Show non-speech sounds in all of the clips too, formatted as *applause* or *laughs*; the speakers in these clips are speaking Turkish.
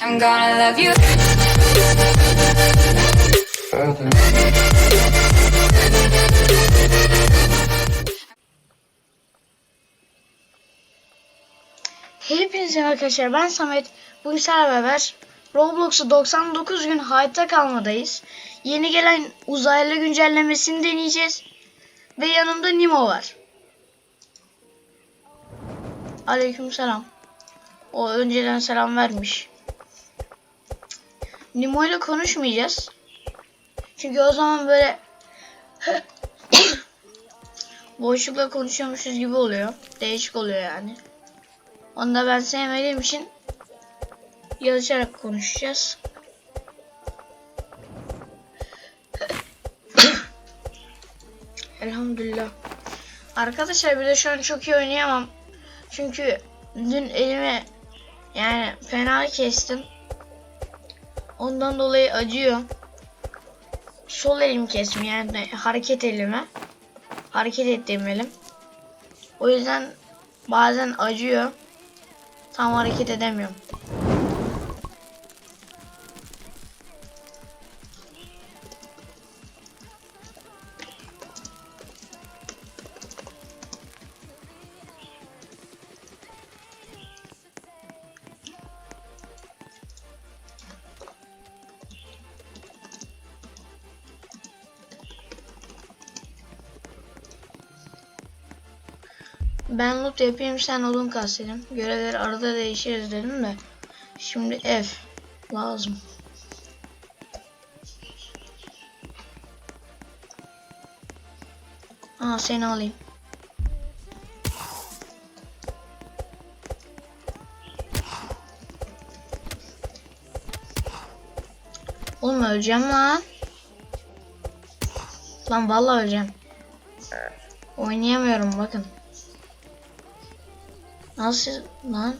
I'm gonna love you. Hepinize arkadaşlar ben Samet. Bugün sizlerle beraber Roblox'u 99 gün hayatta kalmadayız. Yeni gelen uzaylı güncellemesini deneyeceğiz. Ve yanımda Nimo var. Aleykümselam. O önceden selam vermiş. Nimo ile konuşmayacağız. Çünkü o zaman böyle *coughs* boşlukla konuşuyormuşuz gibi oluyor. Değişik oluyor yani. Onu da ben sevmediğim için yazışarak konuşacağız. *coughs* Elhamdülillah. Arkadaşlar bir de şu an çok iyi oynayamam. Çünkü dün elimi yani fena kestim. Ondan dolayı acıyor. Sol elim kestim yani hareket elime. Hareket ettiğim elim. O yüzden bazen acıyor. Tam hareket edemiyorum. Ben loot yapayım sen odun kas dedim. Görevleri arada değişiriz dedim de. Şimdi ev lazım. Aa seni alayım. Oğlum öleceğim lan. Lan vallahi öleceğim. Oynayamıyorum bakın. Nasıl lan?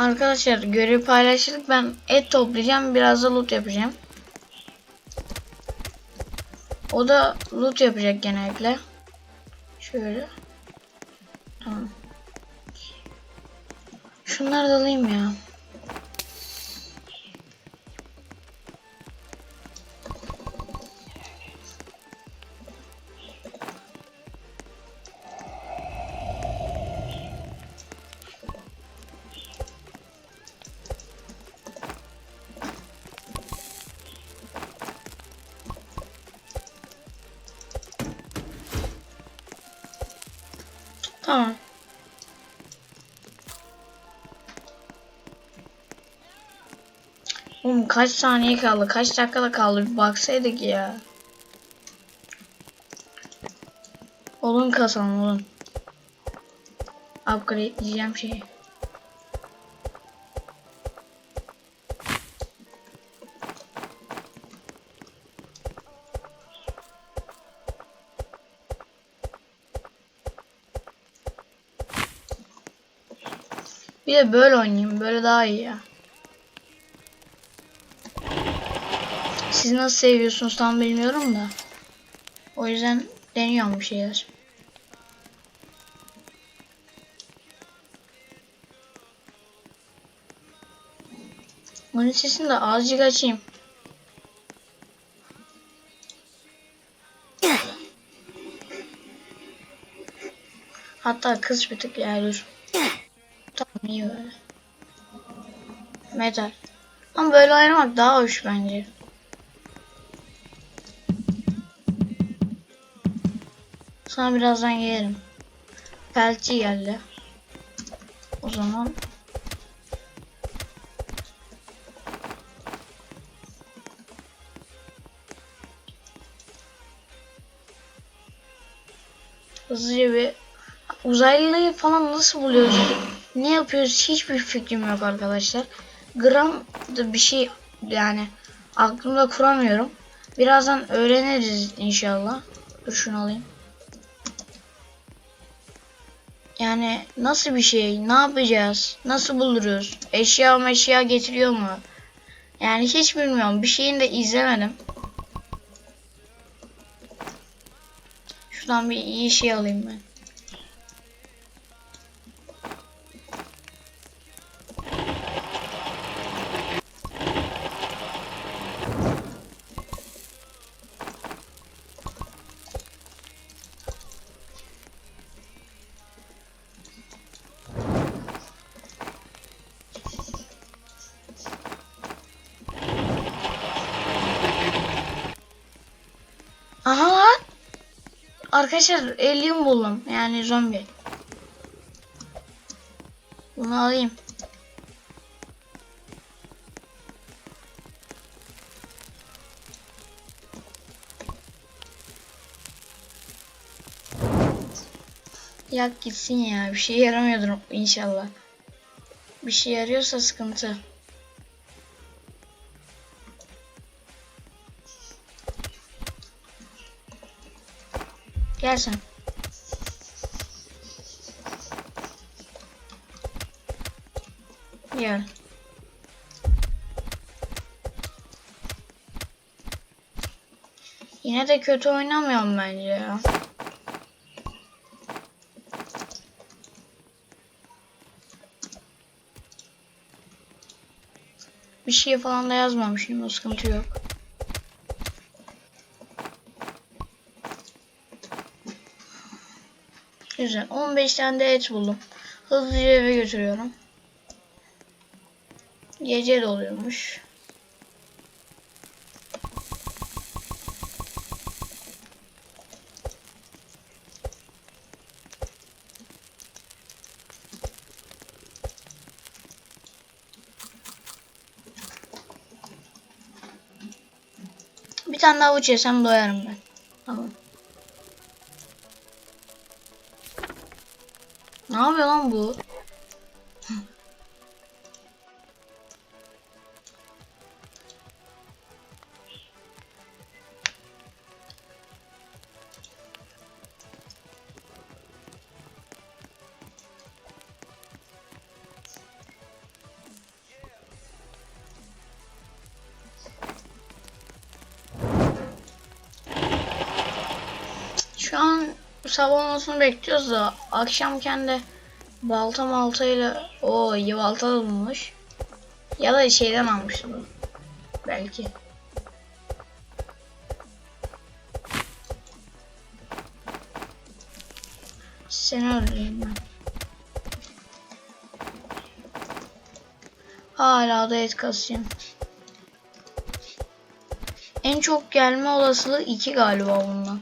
Arkadaşlar görev paylaştık. Ben et toplayacağım. Biraz da loot yapacağım. O da loot yapacak genellikle. Şöyle. Tamam. Şunları da alayım ya. Kaç saniye kaldı? Kaç dakikada kaldı? Bir baksaydık ya. Olun kasalım olun. Upgrade diyeceğim şeyi. Bir de böyle oynayayım. Böyle daha iyi ya. Siz nasıl seviyorsunuz tam bilmiyorum da. O yüzden deniyorum bir şeyler. Bunun sesini de azıcık açayım. Hatta kız bir tık ya dur. Tamam iyi böyle. Metal. Ama böyle oynamak daha hoş bence. Sana birazdan gelirim. Pelçi geldi. O zaman hızlıca bir uzaylıyı falan nasıl buluyoruz? Ne yapıyoruz? Hiçbir fikrim yok arkadaşlar. Gram da bir şey yani aklımda kuramıyorum. Birazdan öğreniriz inşallah. Dur şunu alayım. Yani nasıl bir şey? Ne yapacağız? Nasıl buluruz? Eşya meşya getiriyor mu? Yani hiç bilmiyorum. Bir şeyini de izlemedim. Şuradan bir iyi şey alayım ben. Arkadaşlar alien buldum. Yani zombi. Bunu alayım. Yak gitsin ya. Bir şey yaramıyordur inşallah. Bir şey yarıyorsa sıkıntı. Gel sen. Gel. Yine de kötü oynamıyorum bence ya. Bir şey falan da yazmamışım. O sıkıntı yok. Güzel. 15 tane de et buldum. Hızlıca eve götürüyorum. Gece doluyormuş. Bir tane daha avuç yesem doyarım ben. Yapıyor lan bu? Şu an sabah olmasını bekliyoruz da akşamken de balta maltayla o iyi balta bulmuş. Ya da şeyden almış bu. Belki. Seni öldüreyim ben. Hala da et kasayım. En çok gelme olasılığı 2 galiba bundan.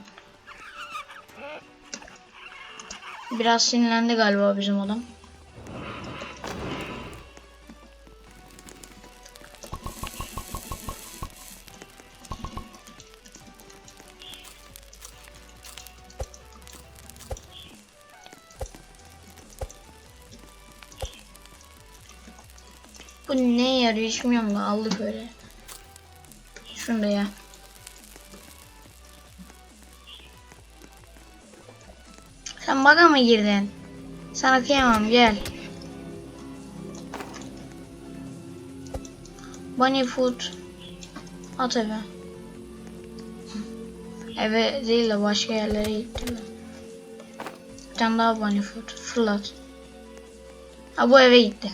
Biraz sinirlendi galiba bizim adam. Bu ne yarıyor hiç bilmiyorum da aldık öyle. Şunu da ya. Sen baga mı girdin? Sana kıyamam gel. Bunny food. At eve. Eve değil de başka yerlere gittiler. Bir tane daha bunny food. Fırlat. Ha bu eve gitti.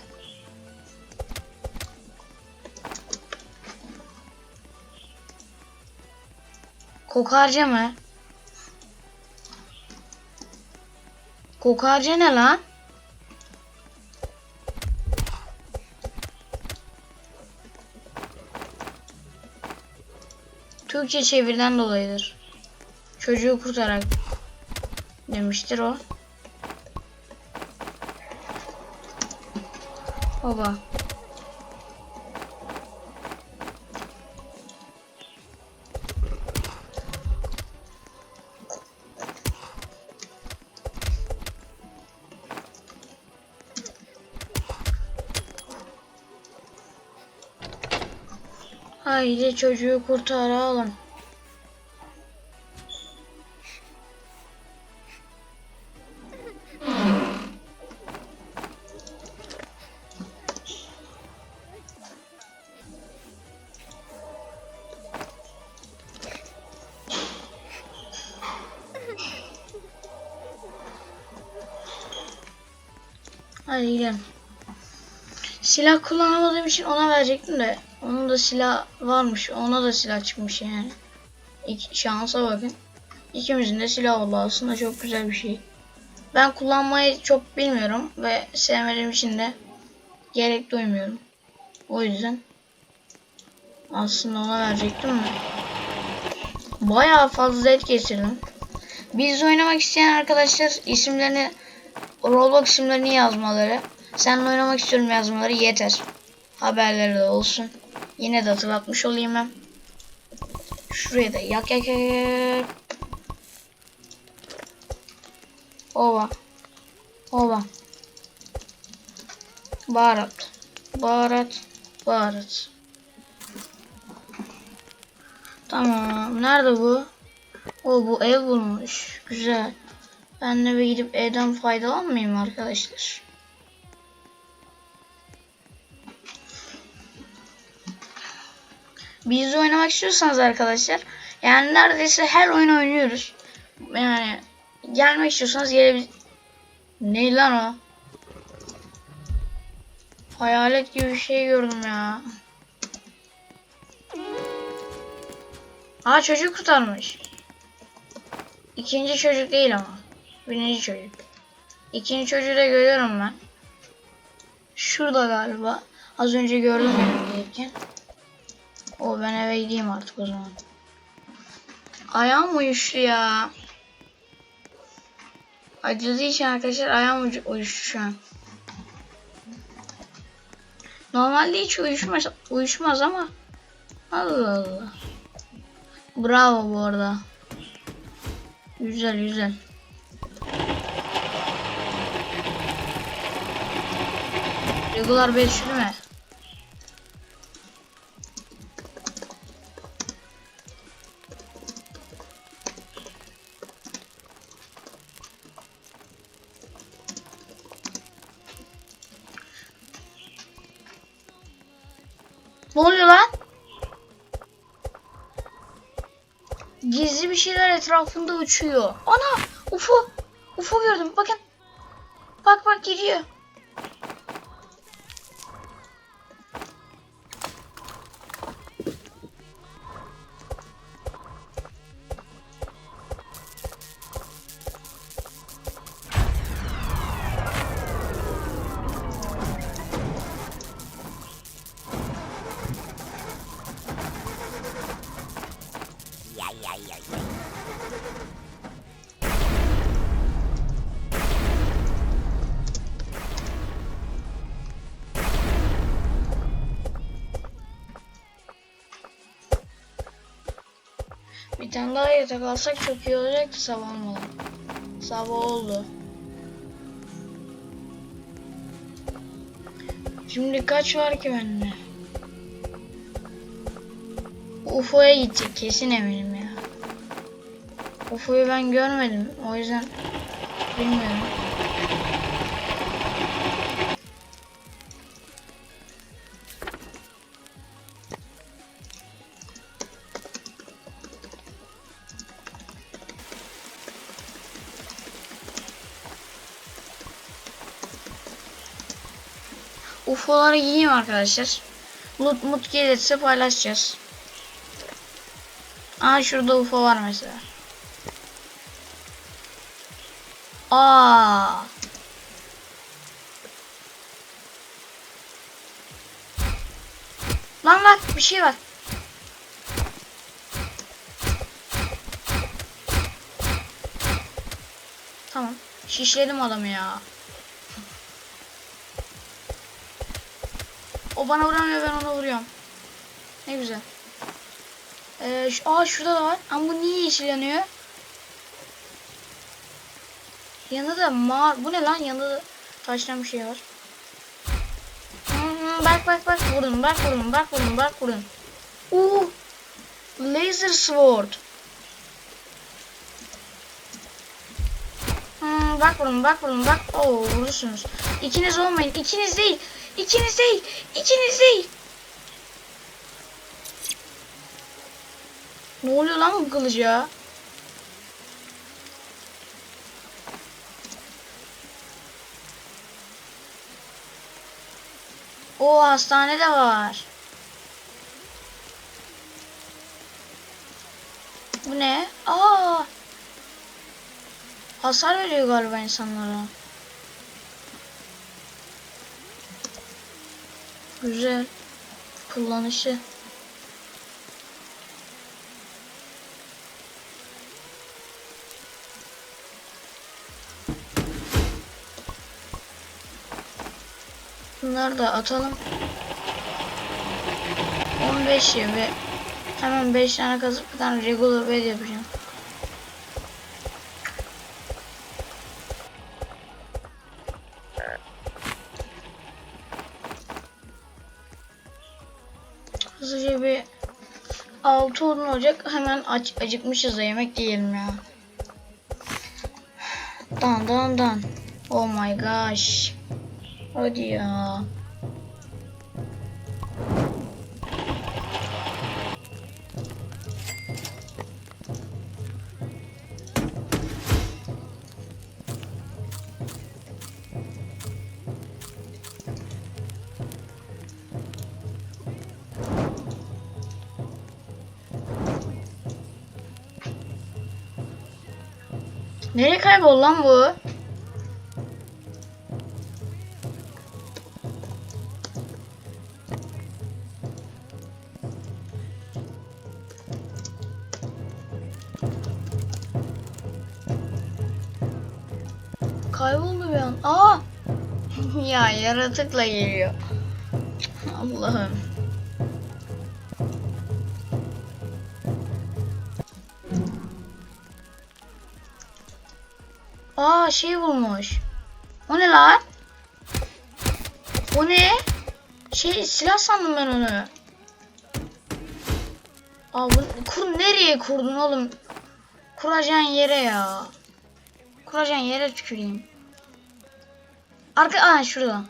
Kokarca mı? Kokarca ne lan? Türkçe çevirden dolayıdır. Çocuğu kurtarak demiştir o. Baba. Haydi çocuğu kurtaralım. Hadi gidelim. Silah kullanamadığım için ona verecektim de onun da silah varmış. Ona da silah çıkmış yani. İki, şansa bakın. İkimizin de silah oldu aslında çok güzel bir şey. Ben kullanmayı çok bilmiyorum ve sevmediğim için de gerek duymuyorum. O yüzden aslında ona verecektim mi? Bayağı fazla et geçirdim. Biz oynamak isteyen arkadaşlar isimlerini Roblox isimlerini yazmaları. Seninle oynamak istiyorum yazmaları yeter. Haberleri de olsun. Yine de hatırlatmış olayım ben. Şuraya da yak yak yak yak. Ova. Ova. Baharat. Baharat. Baharat. Tamam. Nerede bu? O bu ev bulmuş. Güzel. Ben de bir gidip evden faydalanmayayım arkadaşlar. Biz oynamak istiyorsanız arkadaşlar yani neredeyse her oyun oynuyoruz. Yani gelmek istiyorsanız gelebilir. Ne lan o? Hayalet gibi bir şey gördüm ya. Aa çocuk kurtarmış. İkinci çocuk değil ama. Birinci çocuk. İkinci çocuğu da görüyorum ben. Şurada galiba. Az önce gördüm gelirken. O ben eve gideyim artık o zaman. Ayağım uyuştu ya. Acıdığı için arkadaşlar ayağım uyuştu şu an. Normalde hiç uyuşmaz, uyuşmaz ama Allah Allah. Bravo bu arada. Güzel güzel. Regular 5 mi? Etrafında uçuyor. Ana! UFO! UFO gördüm. Bakın. Bak bak gidiyor. Tane daha yatak alsak çok iyi olacaktı sabah olmadan. Sabah oldu. Şimdi kaç var ki bende? UFO'ya gidecek kesin eminim ya. UFO'yu ben görmedim o yüzden bilmiyorum. UFO'ları yiyeyim arkadaşlar. Loot mut gelirse paylaşacağız. Aa şurada UFO var mesela. Aa. Lan var bir şey var. Tamam. Şişledim adamı ya. O bana vuramıyor ben ona vuruyorum. Ne güzel. Ee, şu, aa şurada da var. Ama bu niye yeşil yanıyor? Yanında da mavi. Bu ne lan? Yanında da taştan bir şey var. Hmm, bak bak bak vurdum bak vurdum bak vurdum bak vurdum. Oo. Laser sword. Hmm, bak vurun bak vurun bak. Oo vurursunuz. İkiniz olmayın. İkiniz değil. İkiniz değil. İkiniz değil. Ne oluyor lan bu kılıca? O hastanede var. Bu ne? Aa! Hasar veriyor galiba insanlara. Güzel. Kullanışı. Bunları da atalım. 15 ya ve hemen 5 tane kazıp bir tane regular bed yapacağım. 6 odun olacak. Hemen aç, acıkmışız da yemek yiyelim ya. Dan dan dan. Oh my gosh. Hadi ya. Nereye kaybol lan bu? Kayboldu bir an. Aa! *laughs* ya yaratıkla geliyor. Allah'ım. Aa şey bulmuş. O ne lan? O ne? Şey silah sandım ben onu. Aa bu kur nereye kurdun oğlum? Kuracağın yere ya. Kuracağın yere tüküreyim. Arka aa şurada.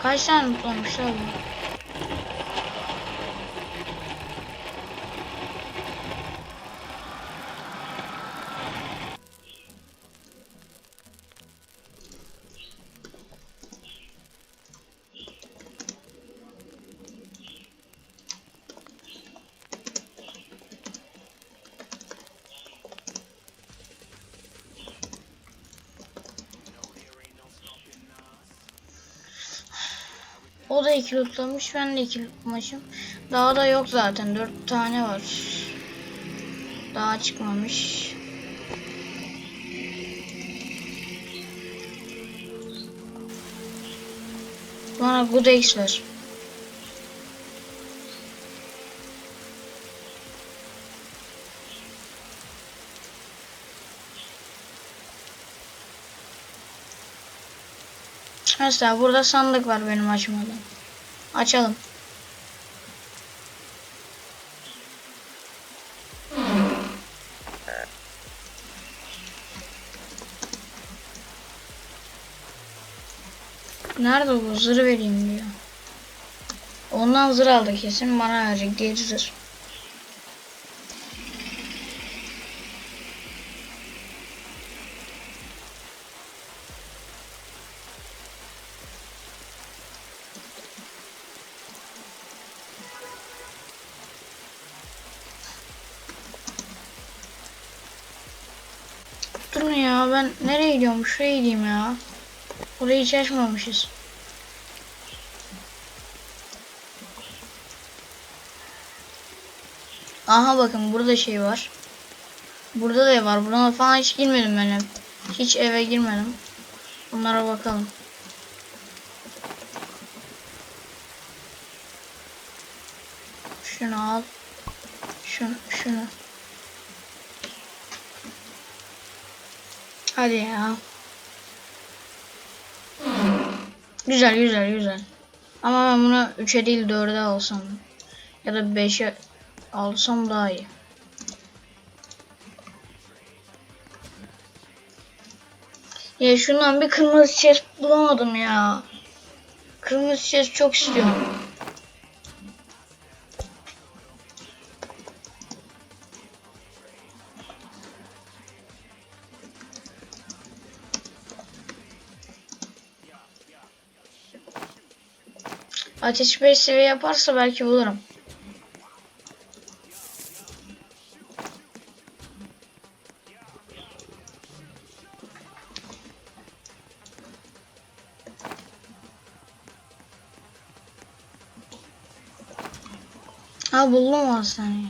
Kaç tane mutlu olmuş abi? O da iki lootlamış, ben de iki lootlamışım. Daha da yok zaten, dört tane var. Daha çıkmamış. Bana good X ver. Mesela burada sandık var benim açmadan. Açalım. Nerede bu zırh vereyim diyor. Ondan zırh aldı kesin bana verecek diye zırh. Durun ya ben nereye gidiyorum? Şuraya gideyim ya. Orayı hiç açmamışız. Aha bakın burada şey var. Burada da var. Buna falan hiç girmedim ben hep. Hiç eve girmedim. Bunlara bakalım. Şunu al. Şunu, şunu. Hadi ya. Güzel güzel güzel. Ama ben bunu 3'e değil 4'e alsam. Ya da 5'e alsam daha iyi. Ya şundan bir kırmızı chest bulamadım ya. Kırmızı chest çok istiyorum. Ateş 5 seviye yaparsa belki bulurum. Ha buldum hastaneyi.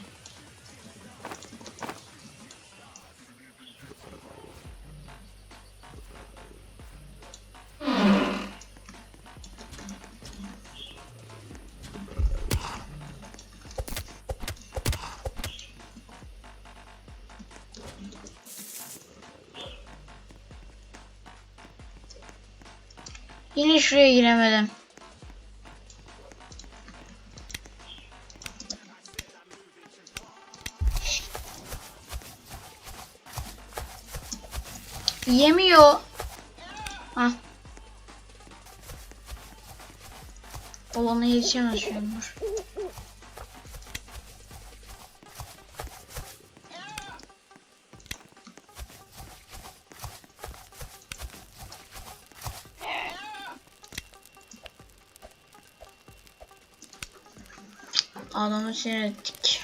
Yine şuraya giremedim. Yemiyor. Hah. Olana yetişemez şu anlar. Sinir ettik.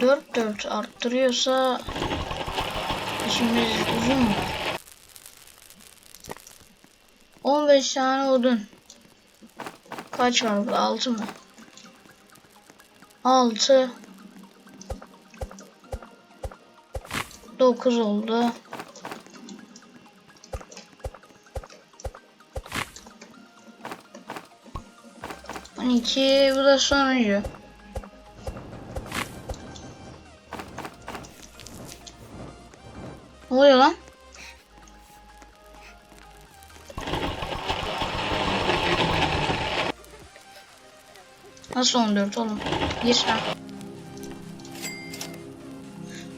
Dört dört arttırıyorsa işimiz uzun mu? 15 tane odun. Kaç var burada? 6 mı? 6 9 oldu. On iki bu da sonuncu. Ne oluyor lan? Nasıl 14 oğlum? Gir lan.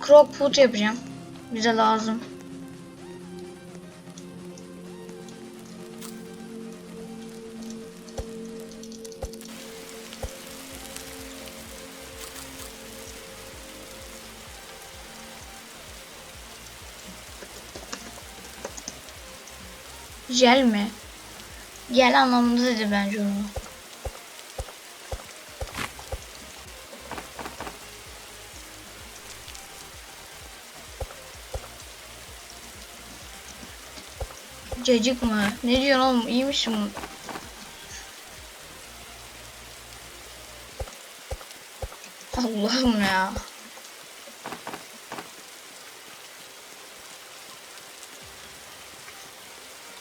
Crockpot yapacağım. Bize lazım. Jel mi? Gel anlamında dedi bence onu. Cacık mı? Ne diyorsun oğlum? İyiymiş mi? Allah'ım ya.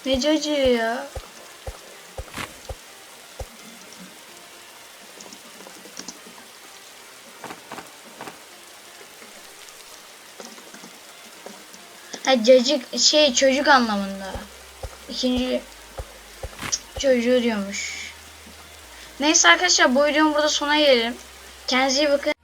Ne cacığı ya? Ha cacık şey çocuk anlamında. İkinci çocuğu diyormuş. Neyse arkadaşlar bu videonun burada sona gelelim. Kendinize iyi bakın.